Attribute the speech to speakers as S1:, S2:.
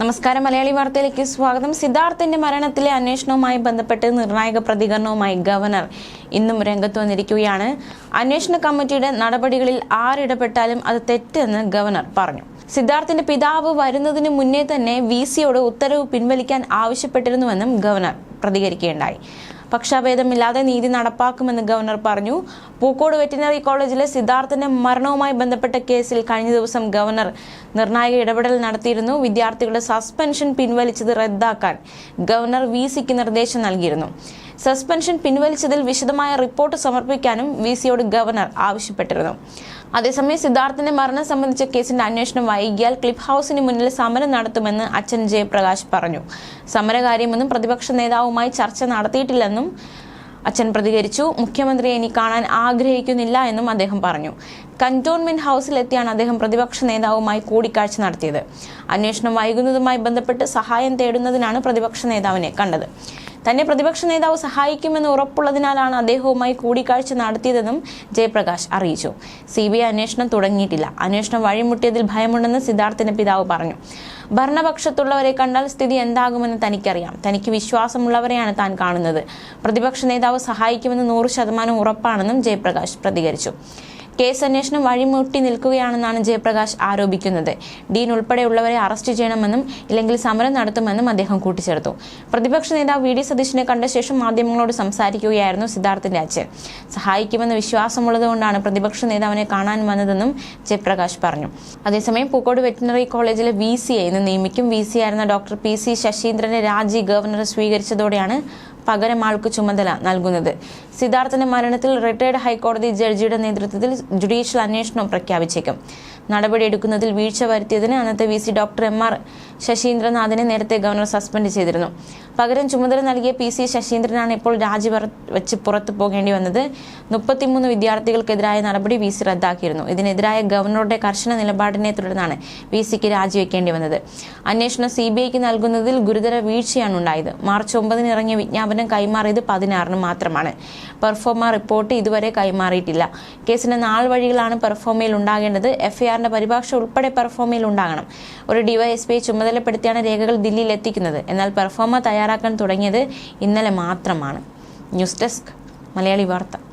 S1: നമസ്കാരം. മലയാളി വാർത്തയിലേക്ക് സ്വാഗതം. സിദ്ധാർത്ഥിന്റെ മരണത്തിലെ അന്വേഷണവുമായി ബന്ധപ്പെട്ട് നിർണായക പ്രതികരണവുമായി ഗവർണർ ഇന്നും രംഗത്ത് വന്നിരിക്കുകയാണ്. അന്വേഷണ കമ്മിറ്റിയുടെ നടപടികളിൽ ആരിടപെട്ടാലും അത് തെറ്റെന്ന് ഗവർണർ പറഞ്ഞു. സിദ്ധാർത്ഥിന്റെ പിതാവ് വരുന്നതിന് മുന്നേ തന്നെ വി സിയോട് ഉത്തരവ് പിൻവലിക്കാൻ ആവശ്യപ്പെട്ടിരുന്നുവെന്നും ഗവർണർ പ്രതികരിക്കുകയുണ്ടായി. പക്ഷാഭേദമില്ലാതെ നീതി നടപ്പാക്കുമെന്ന് ഗവർണർ പറഞ്ഞു. പൂക്കോട് വെറ്റിനറി കോളേജിലെ സിദ്ധാർത്ഥന്റെ മരണവുമായി ബന്ധപ്പെട്ട കേസിൽ കഴിഞ്ഞ ദിവസം ഗവർണർ നിർണായക ഇടപെടൽ നടത്തിയിരുന്നു. വിദ്യാർത്ഥികളുടെ സസ്പെൻഷൻ പിൻവലിച്ചത് റദ്ദാക്കാൻ ഗവർണർ വി സിക്ക് നിർദ്ദേശം നൽകിയിരുന്നു. സസ്പെൻഷൻ പിൻവലിച്ചതിൽ വിശദമായ റിപ്പോർട്ട് സമർപ്പിക്കാനും വി സിയോട് ഗവർണർ ആവശ്യപ്പെട്ടിരുന്നു. അതേസമയം സിദ്ധാർത്ഥിന്റെ മരണം സംബന്ധിച്ച കേസിന്റെ അന്വേഷണം വൈകിയാൽ ക്ലിപ്പ് ഹൌസിന് മുന്നിൽ സമരം നടത്തുമെന്ന് അച്ഛൻ ജയപ്രകാശ് പറഞ്ഞു. സമരകാര്യമൊന്നും പ്രതിപക്ഷ നേതാവുമായി ചർച്ച നടത്തിയിട്ടില്ലെന്നും അച്ഛൻ പ്രതികരിച്ചു. മുഖ്യമന്ത്രിയെ ഇനി കാണാൻ ആഗ്രഹിക്കുന്നില്ല എന്നും അദ്ദേഹം പറഞ്ഞു. കന്റോൺമെന്റ് ഹൌസിലെത്തിയാണ് അദ്ദേഹം പ്രതിപക്ഷ നേതാവുമായി കൂടിക്കാഴ്ച നടത്തിയത്. അന്വേഷണം വൈകുന്നതുമായി ബന്ധപ്പെട്ട് സഹായം തേടുന്നതിനാണ് പ്രതിപക്ഷ നേതാവിനെ കണ്ടത്. തന്നെ പ്രതിപക്ഷ നേതാവ് സഹായിക്കുമെന്ന് ഉറപ്പുള്ളതിനാലാണ് അദ്ദേഹവുമായി കൂടിക്കാഴ്ച നടത്തിയതെന്നും ജയപ്രകാശ് അറിയിച്ചു. സി ബി ഐ അന്വേഷണം തുടങ്ങിയിട്ടില്ല. അന്വേഷണം വഴിമുട്ടിയതിൽ ഭയമുണ്ടെന്ന് സിദ്ധാർത്ഥിന്റെ പിതാവ് പറഞ്ഞു. ഭരണപക്ഷത്തുള്ളവരെ കണ്ടാൽ സ്ഥിതി എന്താകുമെന്ന് തനിക്കറിയാം. തനിക്ക് വിശ്വാസമുള്ളവരെയാണ് താൻ കാണുന്നത്. പ്രതിപക്ഷ നേതാവ് സഹായിക്കുമെന്ന് നൂറ് ശതമാനം ഉറപ്പാണെന്നും ജയപ്രകാശ് പ്രതികരിച്ചു. കേസ് അന്വേഷണം വഴിമുട്ടി നിൽക്കുകയാണെന്നാണ് ജയപ്രകാശ് ആരോപിക്കുന്നത്. ഡീൻ ഉൾപ്പെടെയുള്ളവരെ അറസ്റ്റ് ചെയ്യണമെന്നും ഇല്ലെങ്കിൽ സമരം നടത്തുമെന്നും അദ്ദേഹം കൂട്ടിച്ചേർത്തു. പ്രതിപക്ഷ നേതാവ് വി ഡി സതീശിനെ കണ്ട ശേഷം മാധ്യമങ്ങളോട് സംസാരിക്കുകയായിരുന്നു സിദ്ധാർത്ഥിന്റെ അച്ഛൻ സഹായിക്കുമെന്ന് വിശ്വാസമുള്ളതുകൊണ്ടാണ് പ്രതിപക്ഷ നേതാവിനെ കാണാൻ വന്നതെന്നും ജയപ്രകാശ് പറഞ്ഞു. അതേസമയം പൂക്കോട് വെറ്റിനറി കോളേജിലെ വി സി ഇന്ന് നിയമിക്കും വി സി ആയിരുന്ന ഡോക്ടർ പി സി ശശീന്ദ്രന്റെ രാജി ഗവർണർ സ്വീകരിച്ചതോടെയാണ് പകരം ആൾക്ക് ചുമതല നൽകുന്നത്. സിദ്ധാർത്ഥന്റെ മരണത്തിൽ റിട്ടയർഡ് ഹൈക്കോടതി ജഡ്ജിയുടെ നേതൃത്വത്തിൽ ജുഡീഷ്യൽ അന്വേഷണം പ്രഖ്യാപിച്ചേക്കും. നടപടിയെടുക്കുന്നതിൽ വീഴ്ച വരുത്തിയതിന് അന്നത്തെ V C doctor M R ശശീന്ദ്രനാഥിനെ നേരത്തെ ഗവർണർ സസ്പെൻഡ് ചെയ്തിരുന്നു. പകരം ചുമതല നൽകിയ പി സി ശശീന്ദ്രനാണ് ഇപ്പോൾ രാജി വെച്ച് പുറത്തു പോകേണ്ടി വന്നത്. മുപ്പത്തിമൂന്ന് വിദ്യാർത്ഥികൾക്കെതിരായ നടപടി വി സി റദ്ദാക്കിയിരുന്നു. ഇതിനെതിരായ ഗവർണറുടെ കർശന നിലപാടിനെ തുടർന്നാണ് വി സിക്ക് രാജിവെക്കേണ്ടി വന്നത്. അന്വേഷണം സി ബി ഐക്ക് നൽകുന്നതിൽ ഗുരുതര വീഴ്ചയാണ് ഉണ്ടായത്. മാർച്ച് ഒമ്പതിന് ഇറങ്ങിയ വിജ്ഞാപനം കൈമാറിയത് പതിനാറിന് മാത്രമാണ്. പെർഫോമ റിപ്പോർട്ട് ഇതുവരെ കൈമാറിയിട്ടില്ല. കേസിന്റെ നാൾ വഴികളാണ് പെർഫോമയിൽ ഉണ്ടാകേണ്ടത്. എഫ്ഐആറിന്റെ പരിഭാഷ ഉൾപ്പെടെ പെർഫോമയിൽ ഉണ്ടാകണം. ഒരു ഡിവൈഎസ്പിയെ ചുമതലപ്പെടുത്തിയാണ് രേഖകൾ ദില്ലിയിൽ എത്തിക്കുന്നത്. എന്നാൽ പെർഫോമ തയ്യാറാക്കാൻ തുടങ്ങിയത് ഇന്നലെ മാത്രമാണ്. ന്യൂസ് ഡെസ്ക് മലയാളി വാർത്ത.